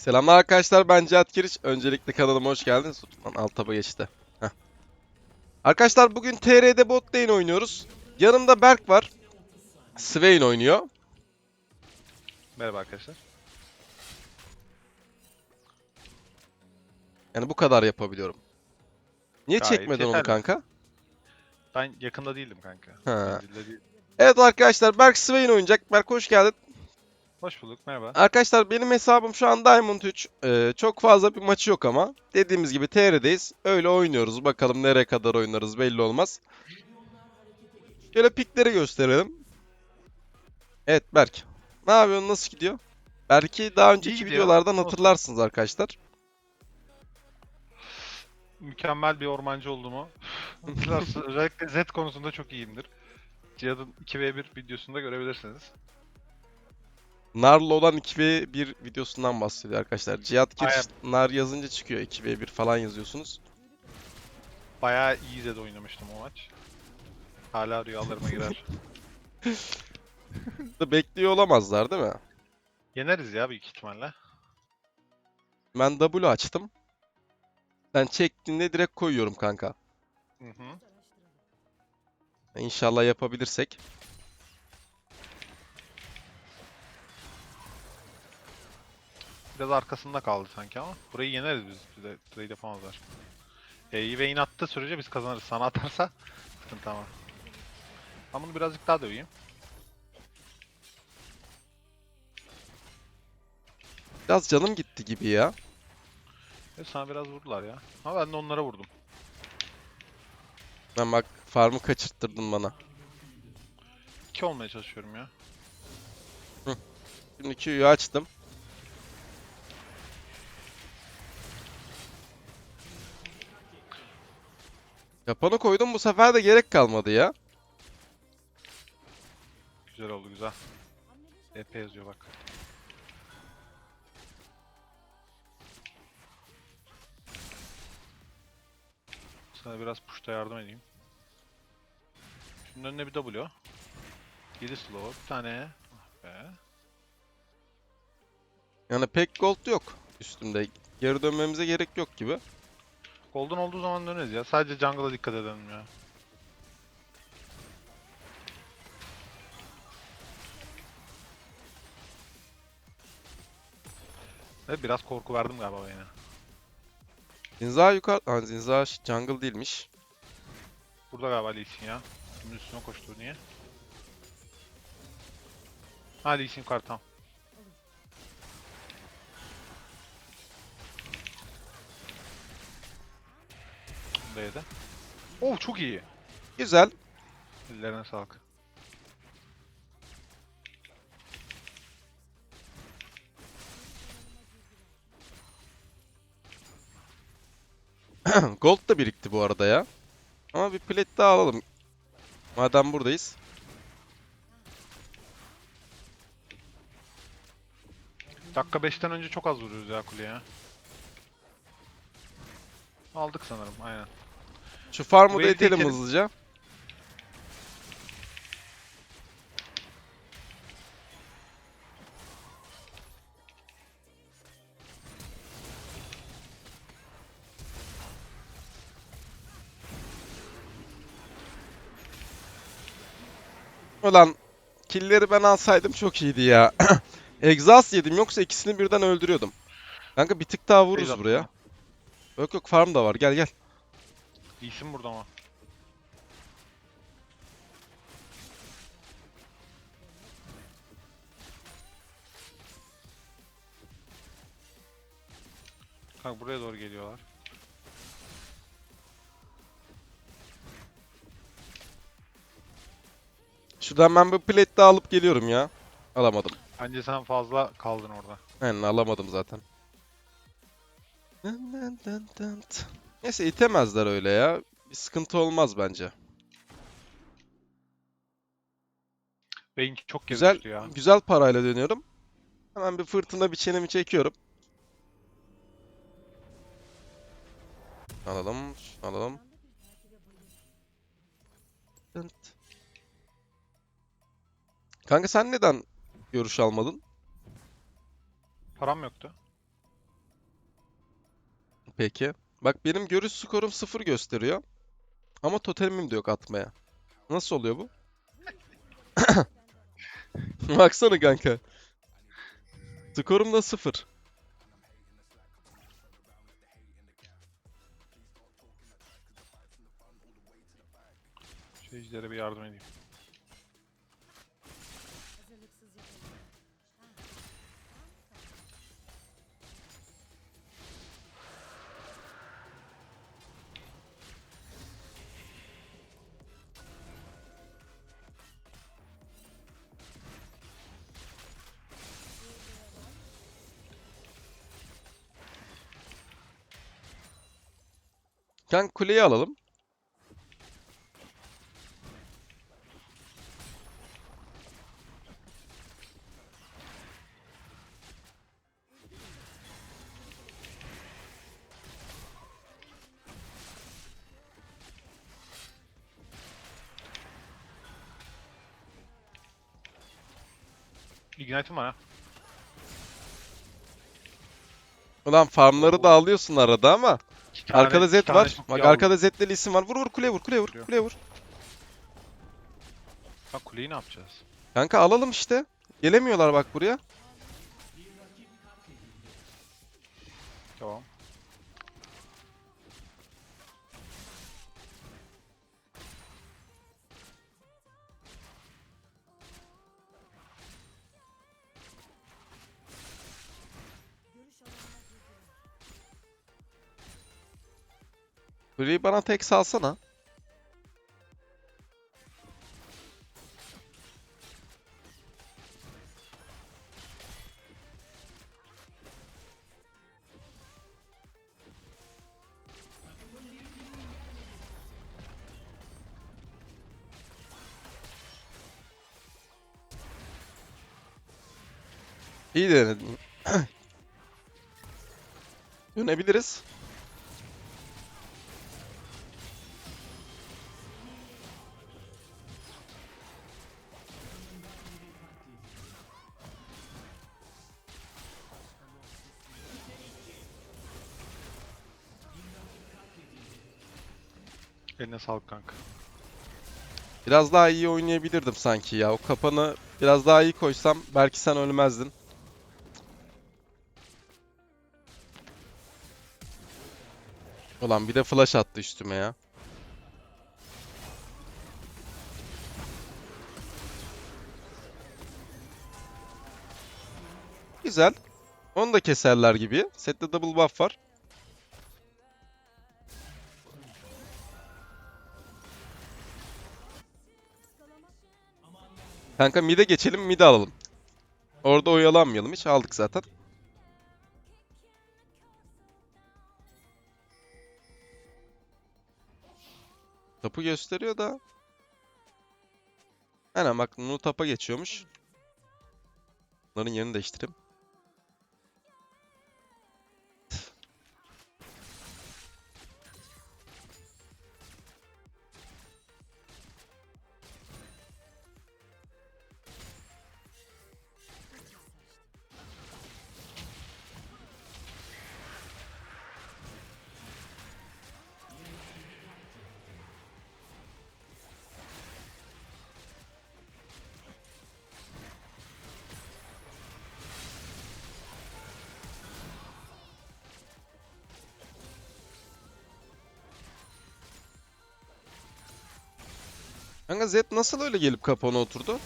Selamlar arkadaşlar ben Cihat Kiriç. Öncelikle kanalıma hoş geldiniz. Lan alt taba geçti. Heh. Arkadaşlar bugün TR'de bot lane oynuyoruz. Yanımda Berk var. Swain oynuyor. Merhaba arkadaşlar. Yani bu kadar yapabiliyorum. Niye Gayet çekmedin onu yeterli. kanka? Ben yakında değildim kanka. Ha. Değil. Evet arkadaşlar Berk Swain oynayacak. Berk hoş geldin. Hoş bulduk merhaba. Arkadaşlar benim hesabım şu an Diamond 3. Ee, çok fazla bir maçı yok ama. Dediğimiz gibi TR'deyiz. Öyle oynuyoruz. Bakalım nereye kadar oynarız belli olmaz. Şöyle pikleri gösterelim. Evet Berk. Ne yapıyorsun? Nasıl gidiyor? Berk'i daha önceki gidiyor. videolardan hatırlarsınız arkadaşlar. Mükemmel bir ormancı olduğumu hatırlarsınız. Özellikle Z konusunda çok iyiyimdir. Cihat'ın 2v1 videosunda görebilirsiniz. Nar'la olan 2v1 videosundan bahsediyor arkadaşlar. Cihat Aynen. Nar yazınca çıkıyor. 2v1 falan yazıyorsunuz. Bayağı iyi Z'de oynamıştım o maç. Hala rüyalarıma girer. Bekliyor olamazlar değil mi? Yeneriz ya büyük ihtimalle. Ben W açtım. Sen çektiğinde direkt koyuyorum kanka. Hı hı. İnşallah yapabilirsek. Biraz arkasında kaldı sanki ama. Burayı yeneriz biz. Bize trade yapamazlar. E'yi ve in attığı sürece biz kazanırız. Sana atarsa sıkıntı ama. Ben bunu birazcık daha döveyim. Biraz canım gitti gibi ya. Ve sana biraz vurdular ya. Ama ben de onlara vurdum. Ben bak farmı kaçırttırdın bana. 2 olmaya çalışıyorum ya. Şimdi Q'yu açtım. Kapanı koydum bu sefer de gerek kalmadı ya. Güzel oldu güzel. EP yazıyor bak. Sana biraz push'ta yardım edeyim. Şunun önüne bir W. 7 slow, bir tane. Ah be. Yani pek gold yok üstümde. Geri dönmemize gerek yok gibi. Golden olduğu zaman döneriz ya. Sadece jungle'a dikkat edelim ya. Evet biraz korku verdim galiba yine. Zinza yukarı... Ha, Zinza jungle değilmiş. Burada galiba Lee Sin ya. Bunun üstüne koştu niye? Ha Lee Sin yukarı tamam. Yedi. Oh çok iyi. Güzel. Ellerine sağlık. Gold da birikti bu arada ya. Ama bir plate daha alalım. Madem buradayız. Dakika 5'ten önce çok az vuruyoruz ya kuleye. Aldık sanırım aynen. Şu farmı da Wave'de itelim itelim. hızlıca. Ulan killleri ben alsaydım çok iyiydi ya. Exhaust yedim yoksa ikisini birden öldürüyordum. Kanka bir tık daha vururuz Beyzat buraya. Yok yok farm da var gel gel. Lee Sin burada ama. Kanka buraya doğru geliyorlar. Şuradan ben bir plate daha alıp geliyorum ya. Alamadım. Bence sen fazla kaldın orada. Aynen alamadım zaten. Neyse itemezler öyle ya. Bir sıkıntı olmaz bence. Beyin çok Güzel ya. güzel parayla dönüyorum. Hemen bir fırtına biçenimi çekiyorum. Alalım, alalım. Kanka sen neden görüş almadın? Param yoktu. Peki? Bak benim görüş skorum 0 gösteriyor. Ama totemim de yok atmaya. Nasıl oluyor bu? Baksana kanka. Skorum da 0. Şu ejdere bir yardım edeyim. Kanka kuleyi alalım. Ignite'im var ha. Ulan farmları da alıyorsun arada ama. İki tane- Arkada iki tane var. çok Bak aldım. arkada Zed'li isim var. Vur vur kuleye vur kuleye vur Vuruyor. kuleye vur. Bak kuleyi ne yapacağız? Kanka alalım işte. Gelemiyorlar bak buraya. Tamam. Kuleyi bana tek salsana. İyi denedin. Dönebiliriz. Eline sağlık kanka. Biraz daha iyi oynayabilirdim sanki ya. O kapanı biraz daha iyi koysam belki sen ölmezdin. Ulan bir de flash attı üstüme ya. Güzel. Onu da keserler gibi. Sette double buff var. Kanka mid'e geçelim, mid'e alalım. Orada oyalanmayalım hiç. Aldık zaten. Tapu gösteriyor da. Aynen bak Nunu tapa geçiyormuş. Bunların yerini değiştireyim. Kanka Zed nasıl öyle gelip kapana oturdu?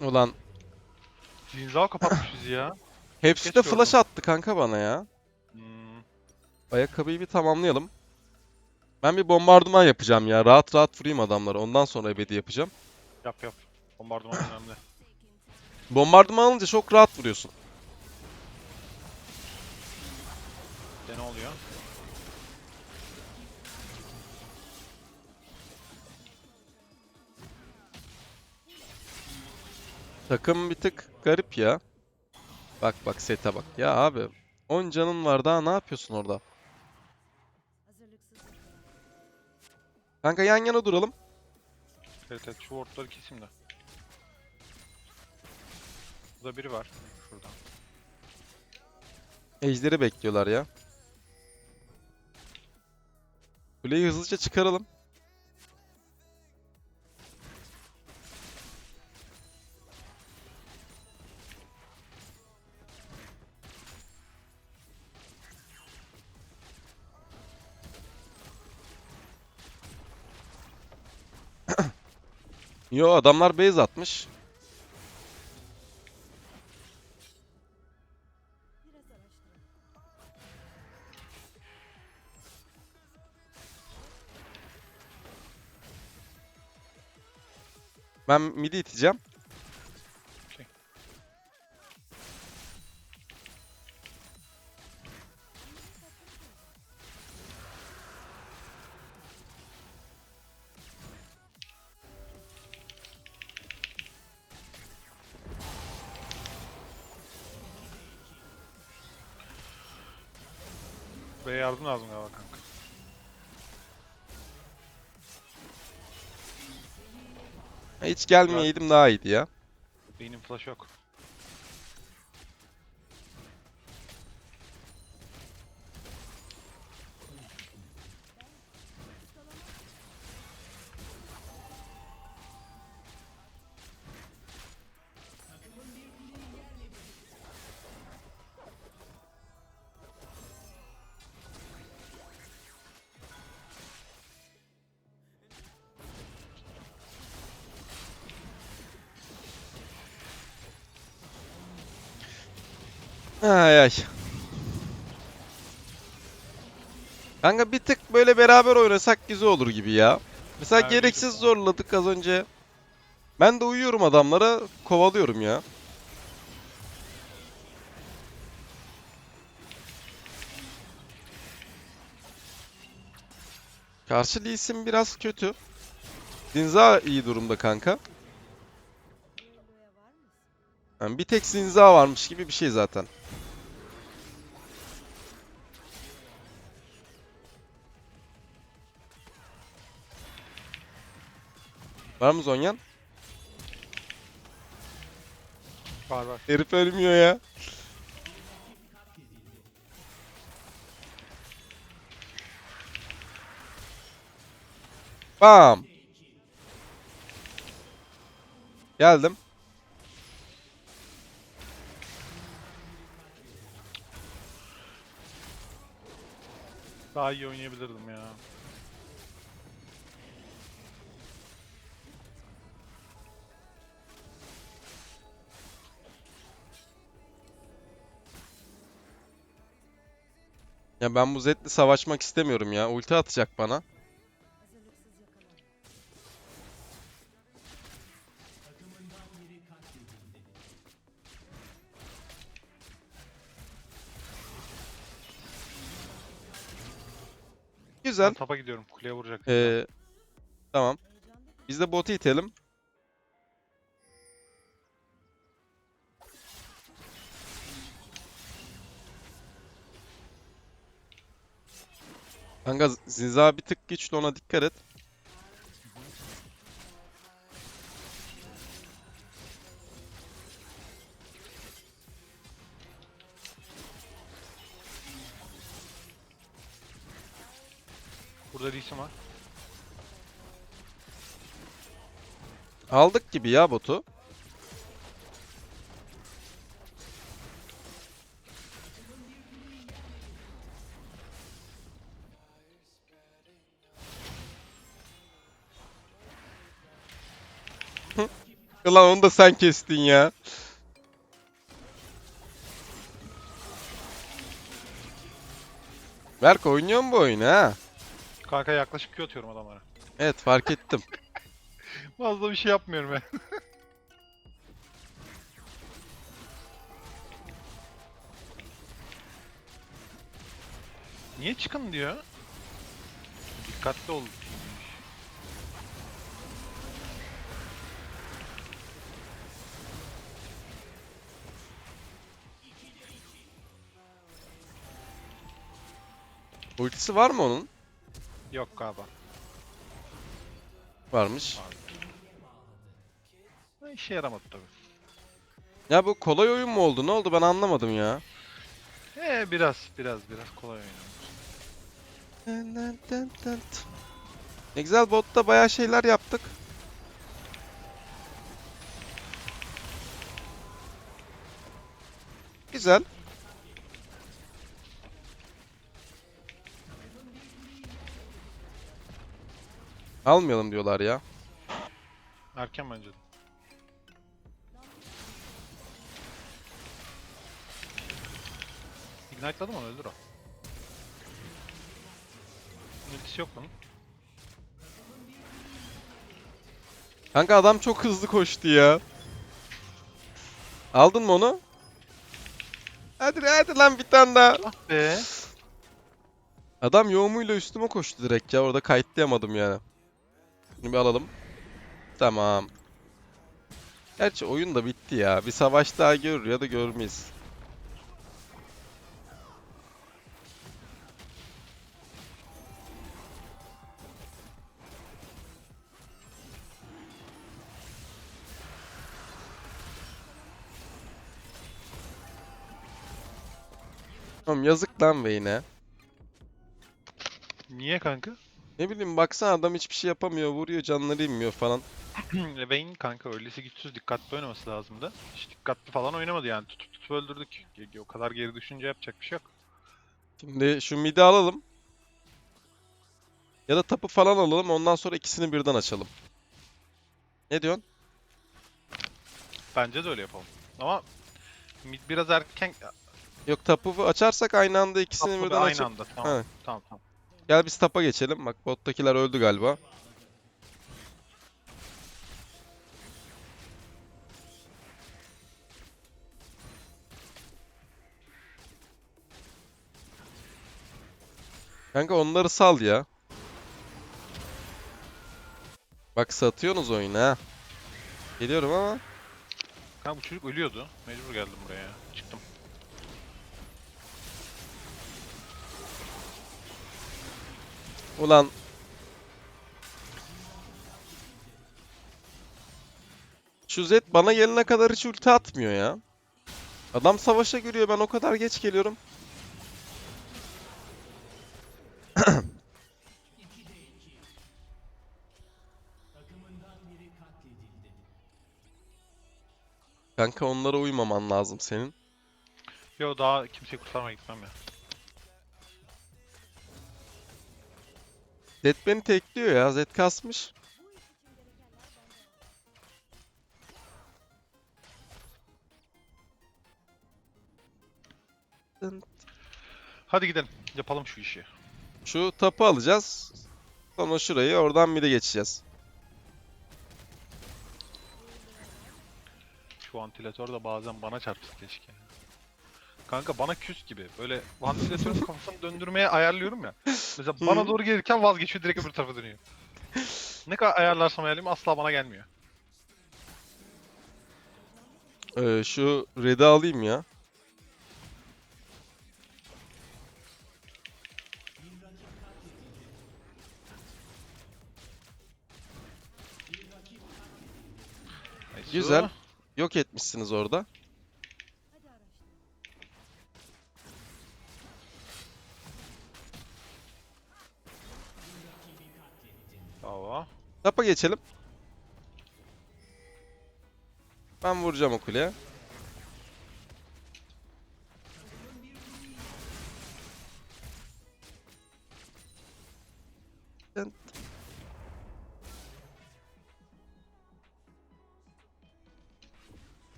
Ulan Zinzao kapatmış bizi ya. hepsi de flash attı kanka bana ya. Hmm. Ayakkabıyı bir tamamlayalım. Ben bir bombardıman yapacağım ya. Rahat rahat vurayım adamları. Ondan sonra ebedi yapacağım. Yap yap. Bombardıman önemli. Bombardıman alınca çok rahat vuruyorsun. De ne oluyor? Takım bir tık garip ya. Bak bak sete bak. Ya abi 10 canın var daha ne yapıyorsun orada? Kanka yan yana duralım. Evet evet şu wardları keseyim de. Burada biri var. Şurada. Ejderi bekliyorlar ya. Kuleyi hızlıca çıkaralım. Yo adamlar base atmış. Ben midi iteceğim. Buraya yardım lazım galiba kanka. Hiç gelmeyeydim daha iyiydi ya. Beynin flash yok. Ay ay. Kanka bir tık böyle beraber oynasak güzel olur gibi ya. Mesela de. gereksiz zorladık az önce. Ben de uyuyorum adamlara, kovalıyorum ya. Karşı Lee Sin biraz kötü. Zinza iyi durumda kanka. Yani bir tek Zinza varmış gibi bir şey zaten. Var mı Zonyan? Var var. Herif ölmüyor ya. Bam. Geldim. Daha iyi oynayabilirdim ya. Ya ben bu Zed'le savaşmak istemiyorum ya. Ulti atacak bana. Güzel. Ben tapa gidiyorum. Kuleye vuracak. Ee, tamam. Biz de botu itelim. Kanka Zinza bir tık güçlü ona dikkat et. Burada Sin var. Aldık gibi ya botu. Ulan onu da sen kestin ya. Berk oynuyor mu bu oyunu ha? Kanka yaklaşık Q atıyorum adamlara. Evet fark ettim. Fazla bir şey yapmıyorum ben. Niye çıkın diyor? Dikkatli ol. Ultisi var mı onun? Yok galiba. Varmış. Ha, İşe yaramadı tabii. Ya bu kolay oyun mu oldu? Ne oldu ben anlamadım ya. Ee biraz biraz biraz kolay oynamış. Ne güzel botta bayağı şeyler yaptık. Güzel. Almayalım diyorlar ya. Erken bence de. Ignite'ladım onu öldür o. Ultisi yok bunun. Kanka adam çok hızlı koştu ya. Aldın mı onu? Hadi hadi lan bir tane daha. Ah be. Adam yoğumuyla üstüme koştu direkt ya. Orada kayıtlayamadım yani. Bunu bir alalım. Tamam. Gerçi oyun da bitti ya. Bir savaş daha görür ya da görmeyiz. Oğlum yazık lan Vayne'e. Niye kanka? Ne bileyim baksana adam hiçbir şey yapamıyor. Vuruyor canları inmiyor falan. Vayne kanka öylesi güçsüz dikkatli oynaması lazımdı. Hiç dikkatli falan oynamadı yani. Tutup tutup öldürdük. O kadar geri düşünce yapacak bir şey yok. Şimdi şu midi alalım. Ya da tapı falan alalım. Ondan sonra ikisini birden açalım. Ne diyorsun? Bence de öyle yapalım. Ama mid biraz erken Yok tapı açarsak aynı anda ikisini bir birden aynı anda. Tamam. Ha. Tamam tamam. Gel biz tapa geçelim. Bak bottakiler öldü galiba. Kanka onları sal ya. Bak satıyorsunuz oyunu ha. Geliyorum ama. Kanka bu çocuk ölüyordu. Mecbur geldim buraya. Çıktım. Ulan. Şu Zed bana gelene kadar hiç ulti atmıyor ya. Adam savaşa giriyor ben o kadar geç geliyorum. Kanka onlara uymaman lazım senin. Yo daha kimseyi kurtarmaya gitmem ya. Zed beni tekliyor ya. Zed kasmış. Hadi gidelim. Yapalım şu işi. Şu tapı alacağız. Sonra şurayı oradan bir de geçeceğiz. Şu vantilatör de bazen bana çarpsın keşke. Kanka bana küs gibi. Böyle vantilatörün kafasını döndürmeye ayarlıyorum ya. Mesela bana doğru gelirken vazgeçiyor direkt öbür tarafa dönüyor. ne kadar ayarlarsam ayarlayayım asla bana gelmiyor. Ee, şu red'i alayım ya. Güzel. Yok etmişsiniz orada. Tapa geçelim. Ben vuracağım o kuleye. Dın.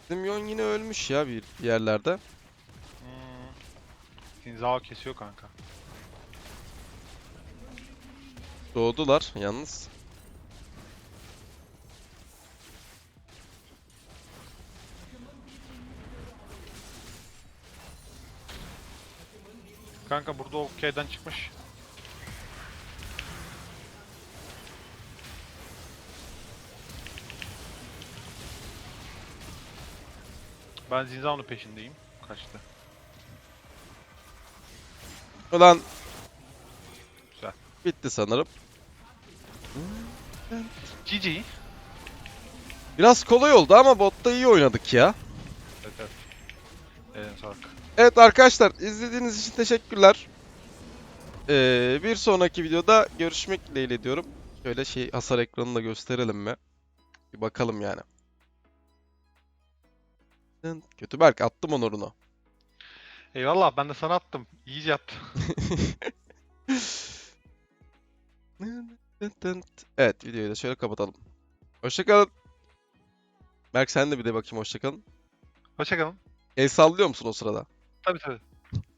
Bizim Yon yine ölmüş ya bir yerlerde. Hmm. Sinzao kesiyor kanka. Doğdular yalnız. Kanka burada o K'den çıkmış. Ben Zinzao'nun peşindeyim. Kaçtı. Ulan Bitti sanırım. GG. Biraz kolay oldu ama botta iyi oynadık ya. Evet evet. Eline sağlık. Evet arkadaşlar izlediğiniz için teşekkürler. Ee, bir sonraki videoda görüşmek dileğiyle diyorum. Şöyle şey hasar ekranını da gösterelim mi? Bir bakalım yani. Kötü Berk attım onurunu. Eyvallah ben de sana attım. İyice attım. Evet videoyu da şöyle kapatalım. Hoşçakalın. Berk sen de bir de bakayım hoşçakalın. Hoşçakalın. El sallıyor musun o sırada? Tabii tabii.